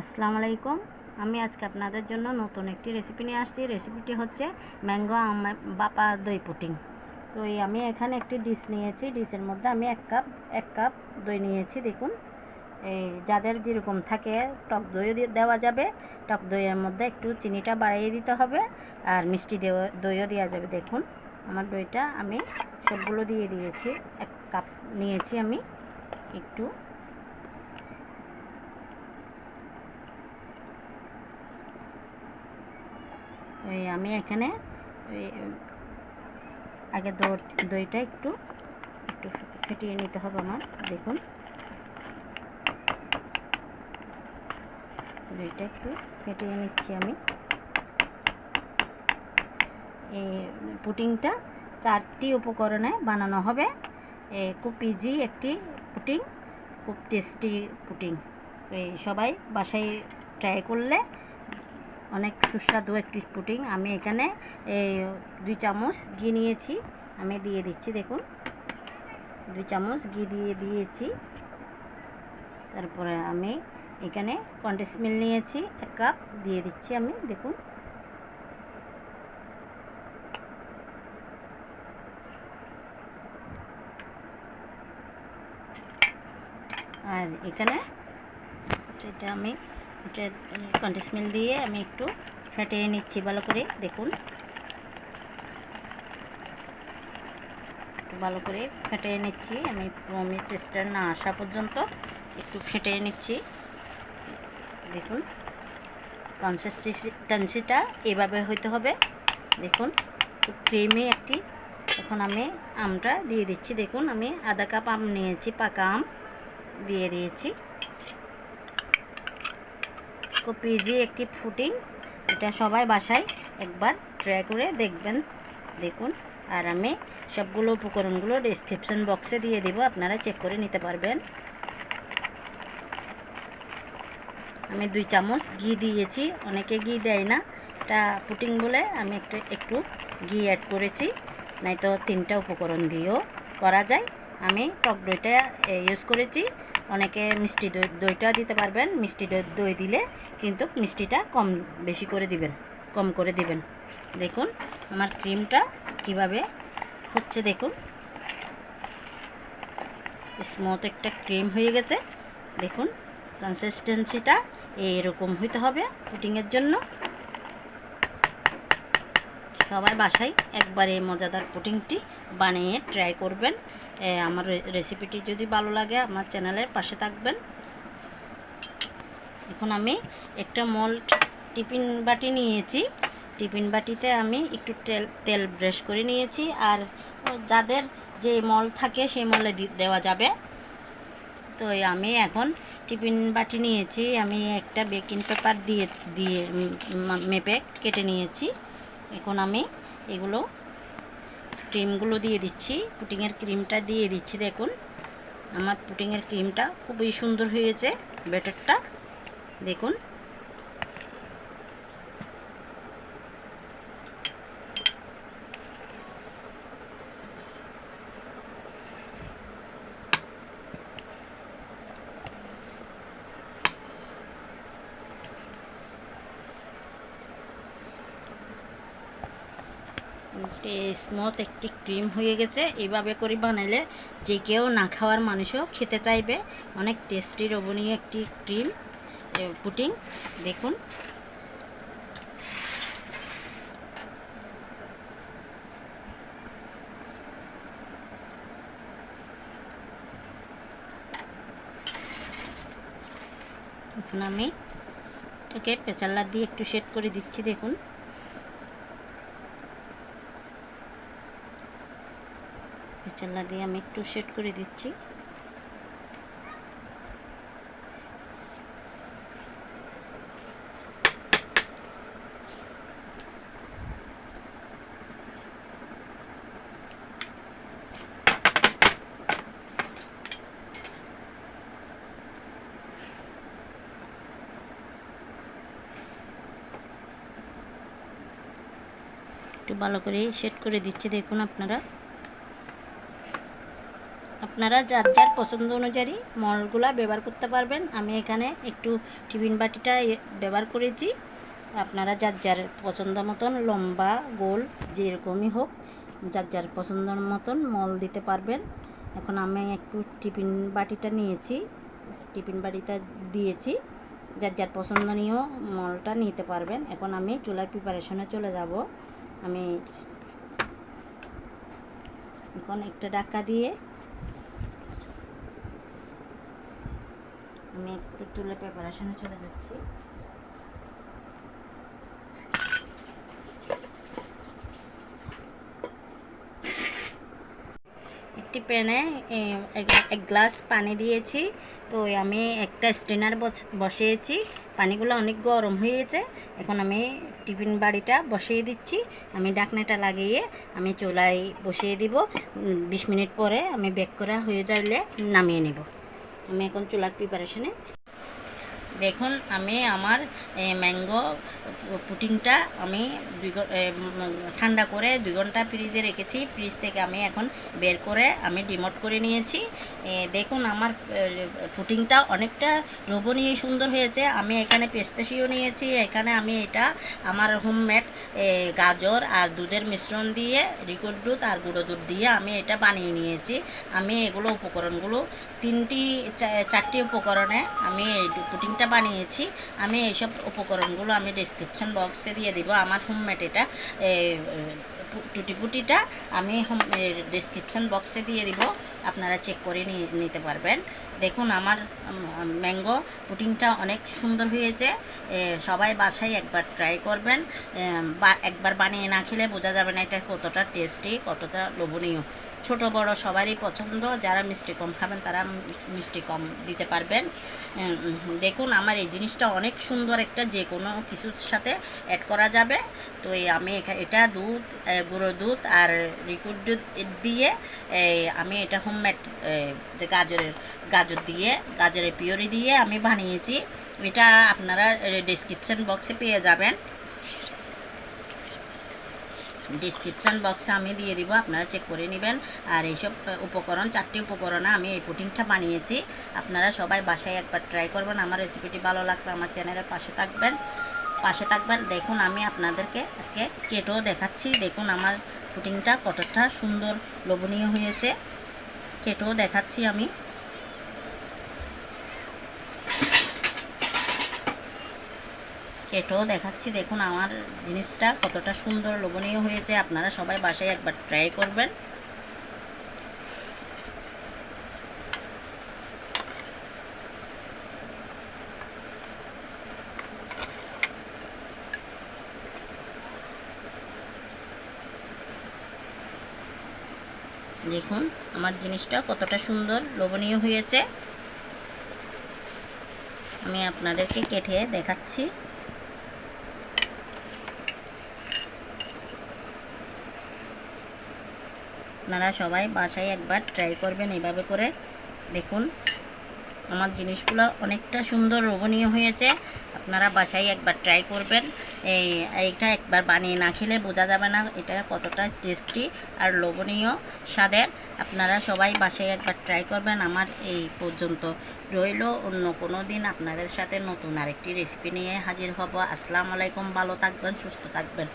আসসালামু আলাইকুম। আমি আজকে আপনাদের জন্য নতুন একটি রেসিপি নিয়ে আসছি। রেসিপিটি হচ্ছে ম্যাঙ্গো বাপা দই পুটিং। তো এই আমি এখানে একটি ডিশ নিয়েছি। ডিশের মধ্যে আমি এক কাপ এক কাপ দই নিয়েছি, দেখুন। এই যাদের যেরকম থাকে, টক দইও দেওয়া যাবে। টক দইয়ের মধ্যে একটু চিনিটা বাড়িয়ে দিতে হবে আর মিষ্টি দইও দেওয়া যাবে, দেখুন। আমার দইটা আমি সবগুলো দিয়ে দিয়েছি। এক কাপ নিয়েছি আমি। একটু আমি এখানে আগে দই- দইটা একটু একটু ফেটিয়ে নিতে হবে আমার, দেখুন। দইটা একটু ফেটিয়ে নিচ্ছি আমি। এই পুটিংটা চারটি উপকরণে বানানো হবে। খুব ইজি একটি পুটিং, খুব টেস্টি পুটিং। এই সবাই বাসায় ট্রাই করলে অনেক সুস্বাদু একটি পুটিং আমি এখানে এই দুই চামচ ঘি নিয়েছি। আমি দিয়ে দিচ্ছি, দেখুন। দুই চামচ ঘি দিয়ে দিয়েছি। তারপরে আমি এখানে কন্ডেন্স মিল নিয়েছি, এক কাপ দিয়ে দিচ্ছি আমি, দেখুন। আর এখানে এটা আমি এটা মিল্ক দিয়ে আমি একটু ফেটিয়ে নিচ্ছি, ভালো করে, দেখুন। ভালো করে ফেটিয়ে নিচ্ছি। আমি আমি টেস্টটা না আসা পর্যন্ত একটু ফেটিয়ে নিচ্ছি। দেখুন কনসিস্টেন্সিটা এভাবে হইতে হবে। দেখুন ক্রিমি একটি, এখন আমি আমটা দিয়ে দিচ্ছি। দেখুন, আমি আধা কাপ আম নিয়েছি, পাকা আম দিয়ে দিয়েছি। খুব ইজি একটি ফুটিং, এটা সবাই বাসায় একবার ট্রাই করে দেখবেন। দেখুন, আর আমি সবগুলো উপকরণগুলো ডিসক্রিপশন বক্সে দিয়ে দেবো, আপনারা চেক করে নিতে পারবেন। আমি দুই চামচ ঘি দিয়েছি, অনেকে ঘি দেয় না। এটা পুটিং বলে আমি একটা, একটু ঘি অ্যাড করেছি নয়তো তিনটা উপকরণ দিয়েও করা যায়। আমি টক দইটা ইউজ করেছি। অনেকে মিষ্টি দই, দইটা দিতে পারবেন, মিষ্টি দই দই দিলে কিন্তু মিষ্টিটা কম, বেশি করে দিবেন, কম করে দিবেন। দেখুন আমার ক্রিমটা কীভাবে হচ্ছে, দেখুন। স্মুথ একটা ক্রিম হয়ে গেছে। দেখুন কনসিস্টেন্সিটা এরকম হইতে হবে পুটিংয়ের জন্য। সবাই বাসায় একবারে মজাদার পুটিংটি বানিয়ে ট্রাই করবেন। আমার রেসিপিটি যদি ভালো লাগে, আমার চ্যানেলের পাশে থাকবেন। এখন আমি একটা মল্ট টিফিন বাটি নিয়েছি। টিফিন বাটিতে আমি একটু তেল তেল ব্রাশ করে নিয়েছি। আর যাদের যে মল থাকে, সেই মলে দেওয়া যাবে। তো আমি এখন টিফিন বাটি নিয়েছি। আমি একটা বেকিং পেপার দিয়ে দিয়ে মেপে কেটে নিয়েছি। এখন আমি এগুলো ক্রিমগুলো দিয়ে দিচ্ছি। পুটিংয়ের ক্রিমটা দিয়ে দিচ্ছি, দেখুন। আমার পুটিংয়ের ক্রিমটা খুবই সুন্দর হয়েছে ব্যাটারটা দেখুন। স্মুথ একটি ক্রিম হয়ে গেছে। এইভাবে করে বানাইলে যে কেউ না খাওয়ার মানুষও খেতে চাইবে। অনেক টেস্টি রবণীয় একটি ক্রিম পুটিং দেখুন। এখন আমি এটাকে পেঁচাল্লা দিয়ে একটু সেট করে দিচ্ছি, দেখুন। পেঁচাল্লা দিয়ে আমি একটু সেট করে দিচ্ছি। একটু ভালো করে সেট করে দিচ্ছি, দেখুন আপনারা। আপনারা যার যার পছন্দ অনুযায়ী মলগুলা ব্যবহার করতে পারবেন। আমি এখানে একটু টিফিন বাটিটা ব্যবহার করেছি। আপনারা যার যার পছন্দ মতন লম্বা, গোল, যেরকমই হোক, যার যার পছন্দ মতন মল দিতে পারবেন। এখন আমি একটু টিফিন বাটিটা নিয়েছি, টিফিন বাটিটা দিয়েছি। যার যার পছন্দনীয় মলটা নিতে পারবেন। এখন আমি চুলার প্রিপারেশনে চলে যাব। আমি এখন একটা ডাক্কা দিয়ে আমি একটু চুলের প্রিপারেশনে চলে যাচ্ছি। একটি প্যানে এক- গ্লাস পানি দিয়েছি। তো আমি একটা স্ট্রেনার বসিয়েছি। পানিগুলো অনেক গরম হয়েছে। এখন আমি টিফিন বাড়িটা বসিয়ে দিচ্ছি। আমি ডাকনাটা লাগিয়ে আমি চুলায় বসিয়ে দিব। উম, বিশ মিনিট পরে আমি বেক করা হয়ে যাইলে নামিয়ে নেব। আমি এখন চুলার প্রিপারেশনে দেখুন আমি আমার ম্যাঙ্গো পুটিংটা আমি দুই ঠান্ডা করে দুই ঘণ্টা ফ্রিজে রেখেছি। ফ্রিজ থেকে আমি এখন বের করে আমি ডিমোট করে নিয়েছি। দেখুন আমার পুটিংটা অনেকটা লোভনীয় সুন্দর হয়েছে। আমি এখানে পেস্তাশিও নিয়েছি। এখানে আমি এটা আমার হোমমেড গাজর আর দুধের মিশ্রণ দিয়ে রিকোড দুধ আর গুঁড়ো দুধ দিয়ে আমি এটা বানিয়ে নিয়েছি। আমি এগুলো উপকরণগুলো তিনটি চারটি উপকরণে আমি পুটিংটা বানিয়েছি। আমি এইসব উপকরণগুলো আমি ডিসক্রিপশন বক্সে দিয়ে দিব আমার হোমমেড এটা এ, পু- টুটি পুটিটা আমি ডিসক্রিপশন বক্সে দিয়ে দিব। আপনারা চেক করে নিতে পারবেন। দেখুন আমার ম্যাঙ্গো পুটিংটা অনেক সুন্দর হয়েছে। সবাই বাসায় একবার ট্রাই করবেন। বা একবার বানিয়ে না খেলে বোঝা যাবে না এটা কতটা টেস্টি কতটা লোভনীয়। ছোট বড় সবারই পছন্দ। যারা মিষ্টি কম খাবেন তারা মিষ্টি কম দিতে পারবেন। দেখুন আমার এই জিনিসটা অনেক সুন্দর একটা যে কোনো কিছুর সাথে অ্যাড করা যাবে। তো আমি এটা দুধ গুঁড়ো দুধ আর লিকুইড দুধ দিয়ে আমি এটা হোমমেড যে গাজরের গাজর দিয়ে, গাজরের পিওরি দিয়ে আমি বানিয়েছি। এটা আপনারা ডিসক্রিপশন বক্সে পেয়ে যাবেন। ডিসক্রিপশান বক্সে আমি দিয়ে দিব, আপনারা চেক করে নেবেন। আর এইসব উপকরণ, চারটি উপকরণে আমি এই পুটিংটা বানিয়েছি। আপনারা সবাই বাসায় একবার ট্রাই করবেন। আমার রেসিপিটি ভালো লাগলে আমার চ্যানেলের পাশে থাকবেন। পাশে থাকবেন। দেখুন, আমি আপনাদেরকে আজকে কেটেও দেখাচ্ছি। দেখুন, আমার পুটিংটা কতটা সুন্দর লোভনীয় হয়েছে। কেটেও দেখাচ্ছি আমি। কেটেও দেখাচ্ছি। দেখুন, আমার জিনিসটা কতটা সুন্দর, লোভনীয় হয়েছে। আপনারা সবাই বাসায় একবার ট্রাই করবেন। দেখুন, আমার জিনিসটা কতটা সুন্দর, লোভনীয় হয়েছে। আমি আপনাদেরকে কেটে দেখাচ্ছি। আপনারা সবাই বাসায় একবার ট্রাই করবেন এইভাবে করে। দেখুন আমার জিনিসগুলো অনেকটা সুন্দর, লোভনীয় হয়েছে। আপনারা বাসায় একবার ট্রাই করবেন। এই, এইটা একবার বানিয়ে না খেলে বোঝা যাবে না এটা কতটা টেস্টি আর লোভনীয় স্বাদের। আপনারা সবাই বাসায় একবার ট্রাই করবেন। আমার এই পর্যন্ত রইল। অন্য কোনো দিন আপনাদের সাথে নতুন আরেকটি রেসিপি নিয়ে হাজির হব। আসসালামু আলাইকুম। ভালো থাকবেন, সুস্থ থাকবেন।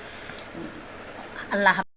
আল্লাহ।